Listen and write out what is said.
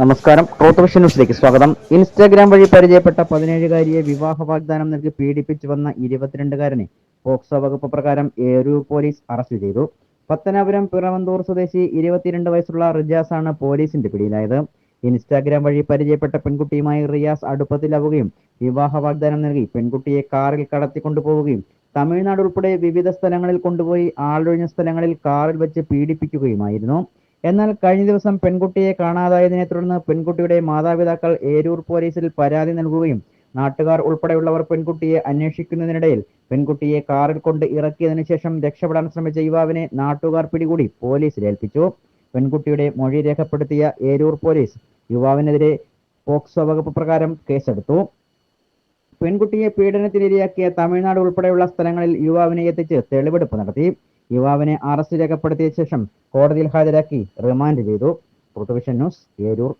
നമസ്കാരം. ട്രോത്ത് വിഷൻ ന്യൂസിലേക്ക് സ്വാഗതം. ഇൻസ്റ്റാഗ്രാം വഴി പരിചയപ്പെട്ട പതിനേഴുകാരിയെ വിവാഹ വാഗ്ദാനം നൽകി പീഡിപ്പിച്ചു വന്ന ഇരുപത്തിരണ്ടുകാരനെ പോക്സോ വകുപ്പ് പ്രകാരം ഏരൂർ പോലീസ് അറസ്റ്റ് ചെയ്തു. പത്തനാപുരം പിറവന്തൂർ സ്വദേശി ഇരുപത്തിരണ്ട് വയസ്സുള്ള റിജാസ് ആണ് പോലീസിന്റെ പിടിയിലായത്. ഇൻസ്റ്റാഗ്രാം വഴി പരിചയപ്പെട്ട പെൺകുട്ടിയുമായി റിയാസ് അടുപ്പത്തിലാവുകയും വിവാഹ വാഗ്ദാനം നൽകി പെൺകുട്ടിയെ കാറിൽ കടത്തിക്കൊണ്ടുപോവുകയും തമിഴ്നാട് ഉൾപ്പെടെ വിവിധ സ്ഥലങ്ങളിൽ കൊണ്ടുപോയി ആളൊഴിഞ്ഞ സ്ഥലങ്ങളിൽ കാറിൽ വെച്ച് പീഡിപ്പിക്കുകയുമായിരുന്നു. എന്നാൽ കഴിഞ്ഞ ദിവസം പെൺകുട്ടിയെ കാണാതായതിനെ തുടർന്ന് പെൺകുട്ടിയുടെ മാതാപിതാക്കൾ ഏരൂർ പോലീസിൽ പരാതി നൽകുകയും നാട്ടുകാർ ഉൾപ്പെടെയുള്ളവർ പെൺകുട്ടിയെ അന്വേഷിക്കുന്നതിനിടയിൽ പെൺകുട്ടിയെ കാറിൽ കൊണ്ട് ഇറക്കിയതിനു ശേഷം രക്ഷപ്പെടാൻ ശ്രമിച്ച യുവാവിനെ നാട്ടുകാർ പിടികൂടി പോലീസിൽ ഏൽപ്പിച്ചു. പെൺകുട്ടിയുടെ മൊഴി രേഖപ്പെടുത്തിയ ഏരൂർ പോലീസ് യുവാവിനെതിരെ പോക്സോ വകുപ്പ് പ്രകാരം കേസെടുത്തു. പെൺകുട്ടിയെ പീഡനത്തിനിരയാക്കിയ തമിഴ്നാട് ഉൾപ്പെടെയുള്ള സ്ഥലങ്ങളിൽ യുവാവിനെ എത്തിച്ച് തെളിവെടുപ്പ് നടത്തി. യുവാവിനെ അറസ്റ്റ് രേഖപ്പെടുത്തിയ ശേഷം കോടതിയിൽ ഹാജരാക്കി റിമാൻഡ് ചെയ്തു. പുറത്തുവിഷൻ ന്യൂസ് ഏരൂർ.